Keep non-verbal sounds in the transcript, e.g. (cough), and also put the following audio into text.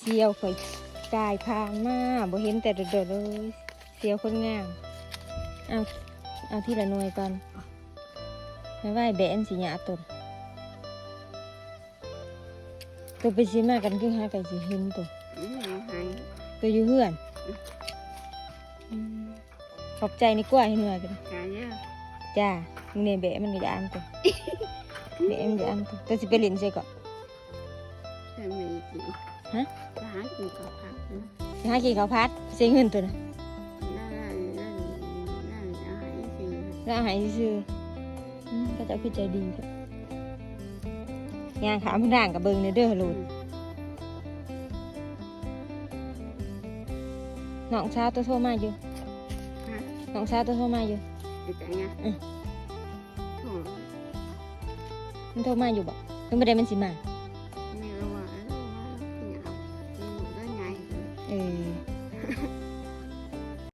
เสียวข่อยกายผ่านมาบ่เห็นแต่โดดๆเลยเสียวคนงามเอาเอาที่ละหน่วยก่อนไม่ไหวแบนสิหยาตนตัวไปสิมากันคือหากันสิเห็นตัวอืมเอาให้ตัวอยู่เฮือนอืมขอบใจนี่กว่าให้หน่วยกันจ่ายเยอะจ้ามึงเนี่ยแบะมันก็จะอันตัวแบะมันจะอันตัวตัวสิไปเล่นใส่ก่อนใช่มีกินฮะจะ หากินกับผักนะสิหากินข้าวพัดเสียเงินตัวนะนั่นนั่นนั่นนั่นเอาให้สิแล้วอาหารซื้อๆอืมก็จะคือใจดีครับงานขามด่างกับเบิงในเด้อลูกน้องสาวตัวโทรมาอยู่ฮะน้องสาวตัวโทรมาอยู่ไอ้ใจไงอืม โอ้มันโทรมาอยู่บ่เพิ่นบ่ได้มันสิมา 예. (laughs)